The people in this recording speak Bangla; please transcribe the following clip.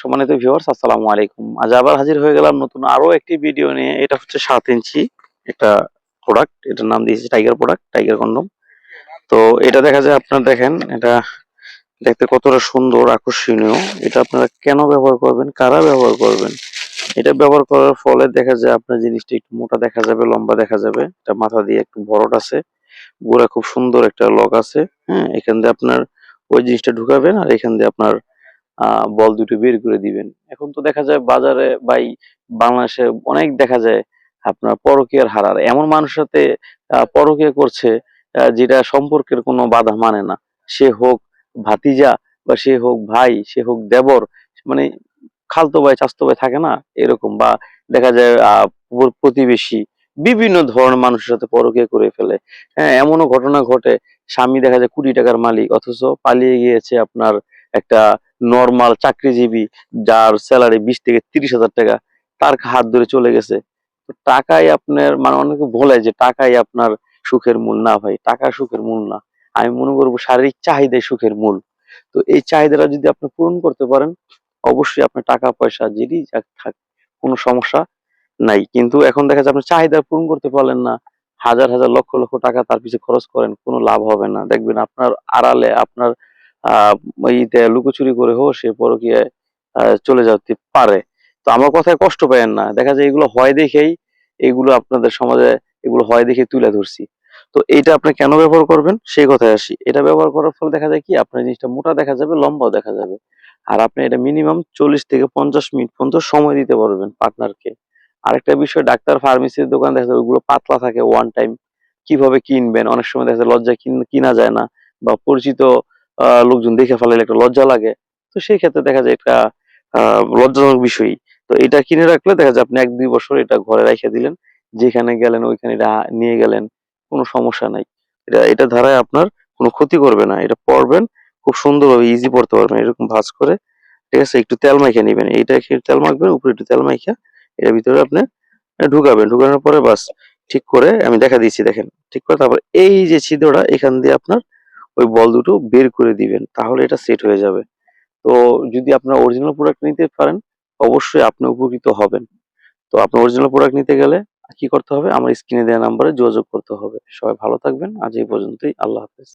সম্মানিত ভিউয়ার্স আসসালামু আলাইকুম। আজ আবার হাজির হয়ে গেলাম নতুন আরও একটি ভিডিও নিয়ে। এটা হচ্ছে সাত ইঞ্চি একটা প্রোডাক্ট এটার নাম দিয়েছে টাইগার প্রোডাক্ট টাইগার কন্ডম তো এটা দেখা যায় আপনারা দেখেন, এটা দেখতে কতটা সুন্দর, আকর্ষণীয়। এটা আপনারা কেন ব্যবহার করবেন? কারা ব্যবহার করবেন? এটা ব্যবহার করার ফলে দেখা যায় আপনার জিনিসটা একটু মোটা দেখা যাবে, লম্বা দেখা যাবে। এটা মাথা দিয়ে একটু বড়ট আছে। গোড়া খুব সুন্দর একটা লক আছে। হ্যাঁ এখান দিয়ে আপনার ওই জিনিসটা ঢুকাবেন আর এখান দিয়ে আপনার বল দুটো বের করে দিবেন। এখন তো দেখা যায় বাজারে বা এই বাংলাদেশে অনেক দেখা যায় আপনার পরকীয়ার হারার এমন মানুষের সাথে পরকীয়া করছে যেটা সম্পর্কের কোনো বাধা মানে না। সে হোক ভাতিজা বা সে হোক ভাই, সে হোক দেবর মানে খালতো ভাই, চাস্তো ভাই থাকে না, এরকম। বা দেখা যায় প্রতিবেশী, বিভিন্ন ধরনের মানুষের সাথে পরকীয়া করে ফেলে। হ্যাঁ এমনও ঘটনা ঘটে, স্বামী দেখা যায় কুড়ি টাকার মালিক, অথচ পালিয়ে গিয়েছে আপনার একটা নর্মাল চাকরিজীবী যার স্যালারি বিশ থেকে তিরিশ হাজার টাকা, তার হাত ধরে চলে গেছে। টাকাই আপনার মানে অনেকে বলে যে টাকাই আপনার সুখের মূল। না ভাই, টাকা সুখের মূল না। আমি মনে করব শারীরিক চাহিদাই সুখের মূল। তো এই চাহিদাটা যদি আপনি পূরণ করতে পারেন, অবশ্যই আপনার টাকা, পয়সা যেটি থাক, কোনো সমস্যা নাই। কিন্তু এখন দেখা যায় আপনি চাহিদা পূরণ করতে পারলেন না। হাজার হাজার, লক্ষ লক্ষ টাকা তার পিছনে খরচ করেন, কোনো লাভ হবে না। দেখবেন আপনার আড়ালে আপনার লুকোচুরি করে হোক, সে পরকীয়ায় চলে যেতে পারে। তো আমার কথায় কষ্ট পাবেন না। দেখা যায় এগুলো হয় দেখেই, এগুলো আপনাদের সমাজে এগুলো হয় দেখে তুলে ধরছি। তো এটা আপনি কেন ব্যবহার করবেন? সেই কথায় আসি। এটা ব্যবহার করার ফলে দেখা যায় কি, আপনার জিনিসটা মোটা দেখা যাবে, লম্বাও দেখা যাবে। আর আপনি এটা মিনিমাম চল্লিশ থেকে পঞ্চাশ মিনিট পর্যন্ত সময় দিতে পারবেন পার্টনারকে আরেকটা বিষয়, ডাক্তার ফার্মেসির দোকান দেখা যায় ওইগুলো পাতলা থাকে ওয়ান টাইম কীভাবে কিনবেন? অনেক সময় দেখা যায় লজ্জা কিন- যায় না। বা পরিচিত লোকজন দেখে ফেলালে একটা লজ্জা লাগে। তো সেই ক্ষেত্রে দেখা যায় একটা লজ্জাজনক বিষয়ই। তো এটা কিনে রাখলে দেখা যায় আপনি এক দুই বছর এটা ঘরে রেখে দিলেন, যেখানে গেলেন ওইখানে এটা নিয়ে গেলেন, কোনো সমস্যা নাই। এটা এটা ধারায় আপনার কোনো ক্ষতি করবে না। এটা পরবেন, খুব সুন্দরভাবে ইজি পড়তে পারবেন, এরকম ভাঁজ করে। ঠিক আছে, একটু তেল মাইখে নেবেন। এইটা তেল মাখবেন, উপরে একটু তেল মাইখা, এর ভিতরে আপনি ঢুকাবেন। ঢুকানোর পরে বাস ঠিক করে আমি দেখা দিচ্ছি, দেখেন। ঠিক করে তারপর এই যে ছিদ্রটা, এখান দিয়ে আপনার ওই বল দুটো বের করে দিবেন, তাহলে এটা সেট হয়ে যাবে। তো যদি আপনার অরিজিনাল প্রোডাক্ট নিতে পারেন, অবশ্যই আপনি উপকৃত হবেন। তো আপনার অরিজিনাল প্রোডাক্ট নিতে গেলে কি করতে হবে? আমার স্ক্রিনে দেওয়া নাম্বারে যোগাযোগ করতে হবে। সবাই ভালো থাকবেন। আজ এই পর্যন্তই। আল্লাহ হাফেজ।